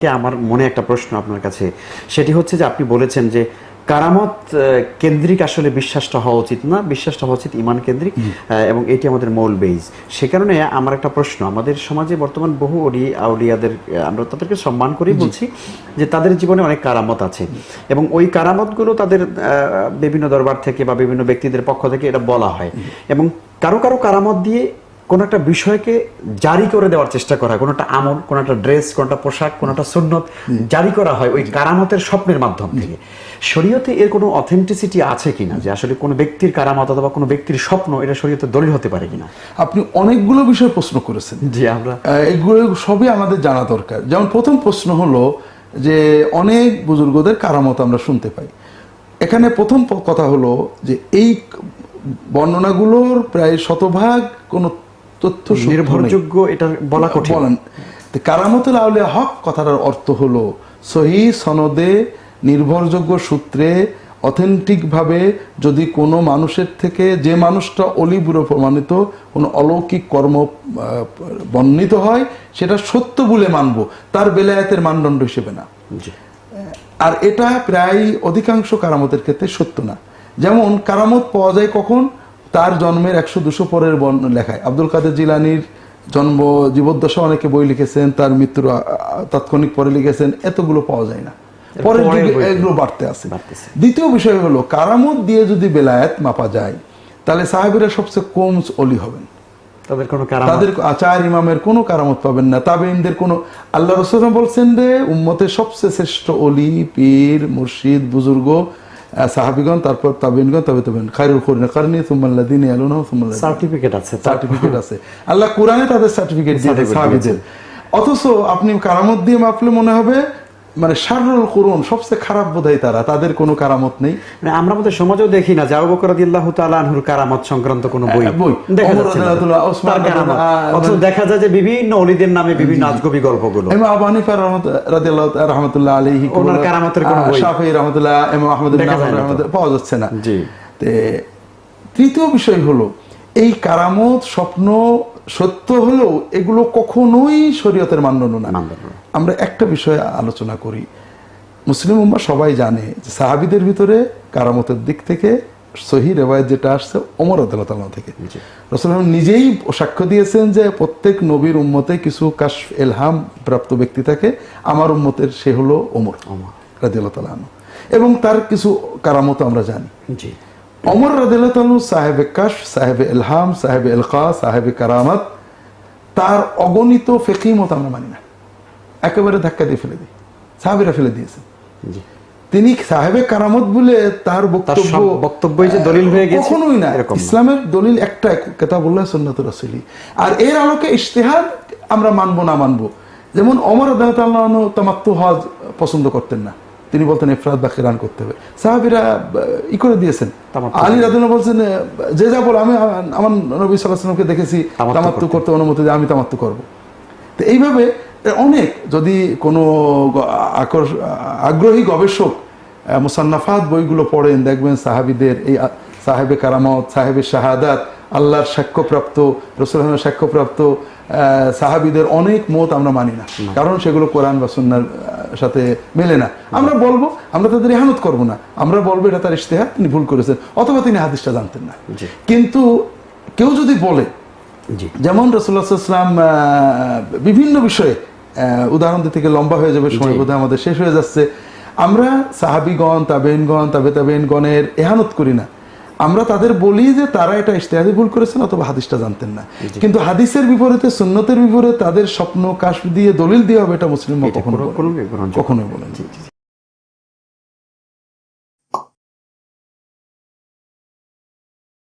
কে আমার মনে একটা প্রশ্ন আপনার কাছে? সেটি হচ্ছে যে আপনি বলেছেন যে কারামত কেন্দ্রিক আসলে বিশ্বাসটা হওয়া উচিত না বিশ্বাসটা হওয়া উচিত ইমান কেন্দ্রিক এবং এটি আমাদের মৌল বেইজ সে কারণে আমার একটা প্রশ্ন আমাদের সমাজে বর্তমান বহু অলি আউলিয়াদের আমরা তাদেরকে সম্মান করেই বলছি যে তাদের জীবনে অনেক কারামত আছে এবং ওই কারামতগুলো তাদের বিভিন্ন দরবার থেকে বা বিভিন্ন ব্যক্তিদের পক্ষ থেকে এটা বলা হয় এবং কারও কারও কারামত দিয়ে কোনো একটা বিষয়কে জারি করে দেওয়ার চেষ্টা করা হয় কোনো একটা আমল কোনো একটা ড্রেস কোনো একটা পোশাক কোনো একটা সুন্নত জারি করা হয় ওই কারামতের স্বপ্নের মাধ্যম থেকে। শরীয়তে এর কোনো অথেন্টিসিটি আছে কিনা? যে আসলে কোনো ব্যক্তির কারামত অথবা কোনো ব্যক্তির স্বপ্ন এটা শরীয়তে দলিল হতে পারে কিনা? আপনি অনেকগুলো বিষয় প্রশ্ন করেছেন। জি আমরা এগুলো সবই আমাদের জানা দরকার। যেমন প্রথম প্রশ্ন হলো যে অনেক বুজুর্গদের কারামত আমরা শুনতে পাই। এখানে প্রথম কথা হলো যে এই বর্ণনাগুলোর প্রায় শতভাগ কোনো তথ্য নির্ভরযোগ্য এটা বলা কঠিন। বলেন। কারামতুল আউলিয়া হক কথাটার অর্থ হলো সহি সনদে নির্ভরযোগ্য সূত্রে অথেন্টিক ভাবে যদি কোনো মানুষের থেকে যে মানুষটা অলিবুড়ো প্রমাণিত কোনো অলৌকিক কর্ম বর্ণিত হয় সেটা সত্য বলে মানব। তার বেলায়াতের মানদণ্ড হিসেবে না। আর এটা প্রায় অধিকাংশ কারামতের ক্ষেত্রে সত্য না। যেমন কারামত পাওয়া যায় কখন? তার জন্মের একশো দুশো পরের বর্ণ লেখায়। আব্দুল কাদের জিলানির জন্ম জীবদ্দশা অনেকে বই লিখেছেন তার মৃত্যুর তাৎক্ষণিক পরে লিখেছেন এতগুলো পাওয়া যায় না। পরের যুগে এগুলো বাড়তে আছে। দ্বিতীয় বিষয় হলো কারামত দিয়ে যদি বেলায়েত মাপা যায় তাহলে সাহেবেরা সবচেয়ে কম অলি হবেন। তাদের কোনো তাদের চার ইমামের কোনো কারামত পাবেন না। তাবেইনদের কোনো আল্লাহ রসুল বলছেন রে উম্মতের সবচেয়ে শ্রেষ্ঠ অলি পীর মুর্শিদ বুজুর্গ সাহাবিগণ তারপর তাবিনগণ তবে তবেন খায়রুল করিনা কারণে সুমাল্লাদিন আলুনা সুম্মাল্লাদিন সার্টিফিকেট আছে সার্টিফিকেট আছে। আল্লাহ কোরআনে তাদের সার্টিফিকেট দিয়ে সাহাবিদের। অথচ আপনি কারামত দিয়ে মাপলে মনে হবে মানে শারুল করুন সবচেয়ে খারাপ বোধহয় তারা তাদের কোনো কারামত নেই। মানে আমরা আমাদের সমাজেও দেখি না আবু বকর রাদিয়াল্লাহু তাআলা আনহুর কারামত সংক্রান্ত কোনো বই। বই। দেখা যাচ্ছে ওসমান অথচ দেখা যায় যে বিভিন্ন অলিদের নামে বিভিন্ন আজগবি গল্পগুলো। ইমাম আবু হানিফা রাদিয়াল্লাহু তাআলা রহমাতুল্লাহ আলাইহি ওনার কারামতের কোনো বই। শাফিঈ রহমাতুল্লাহ ইমাম আহমদ। রহমাতুল্লাহ পাওয়া যাচ্ছে না। জি। তে তৃতীয় বিষয় হলো এই কারামত স্বপ্ন সত্য হলেও এগুলো কখনোই শরীয়তের মানদণ্ড না। আমরা একটা বিষয়ে আলোচনা করি। মুসলিম উম্মা সবাই জানে যে সাহাবিদের ভিতরে কারামতের দিক থেকে সহি রেওয়ায়ত যেটা আসছে ওমর আদালত থেকে। রসুল নিজেই সাক্ষ্য দিয়েছেন যে প্রত্যেক নবীর উম্মতে কিছু কাশ এলহাম প্রাপ্ত ব্যক্তি থাকে। আমার উম্মতের সে হলো। রাদিয়াল্লাহু তাআলা এবং তার কিছু কারামত আমরা জানি। জি। অমর রাদিল্লাহ সাহেবে কাশ সাহেবে এলহাম সাহেবে এলকা সাহেবে কারামাত তার অগণিত ফেকি মত আমরা মানি না। একেবারে ধাক্কা দিয়ে ফেলে দিই। সাহাবিরা ফেলে দিয়েছেন তিনি সাহেবে কারামত বলে তার বক্তব্য সব বক্তব্যই যে দলিল হয়ে গেছে, কখনোই না। ইসলামের দলিল একটা কেতাবুল্লাহ সুন্নাত রাসূলি। আর এর আলোকে ইশতেহার আমরা মানবো না মানবো। যেমন অমর আদালতাল্লাহ তামাত্তু হজ পছন্দ করতেন না। তিনি বলতেন ইফরাদ বা কিরান করতে হবে। সাহাবিরা ই করে দিয়েছেন। আলী রাদিল্লাহ বলছেন যে যা বল আমি আমার নবী সাল্লাহ সাল্লামকে দেখেছি তামাত্তু করতে। অনুমতি দিয়ে আমি তামাত্তু করব। তো এইভাবে অনেক যদি কোনো আগ্রহী গবেষক মুসান্নাফাত বইগুলো পড়েন দেখবেন সাহাবিদের এই সাহেবে কারামত সাহেবে শাহাদাত আল্লাহর সাক্ষ্যপ্রাপ্ত রসুলের সাক্ষ্যপ্রাপ্ত সাহাবিদের অনেক মত আমরা মানি না। কারণ সেগুলো কোরআন বা সুন্নার সাথে মেলে না। আমরা বলব আমরা তাদের ইহানত করব না। আমরা বলব এটা তার ইশতেহার তিনি ভুল করেছেন। অথবা তিনি হাদিসটা জানতেন না। কিন্তু কেউ যদি বলে যেমন রসুল্লাহাম বিভিন্ন বিষয়ে উদাহরণ দিতে থেকে লম্বা হয়ে যাবে সময় বোধহয় আমাদের শেষ হয়ে যাচ্ছে। আমরা সাহাবিগণ তাবেনগণ তাবে তাবেনগণের এহানত করি না। আমরা তাদের বলি যে তারা এটা ইশতেহাদি ভুল করেছেন অথবা হাদিসটা জানতেন না। কিন্তু হাদিসের বিপরীতে সুন্নতের বিপরীতে তাদের স্বপ্ন কাশ দিয়ে দলিল দিয়ে হবে এটা মুসলিম কখনো। কখনোই বলেন।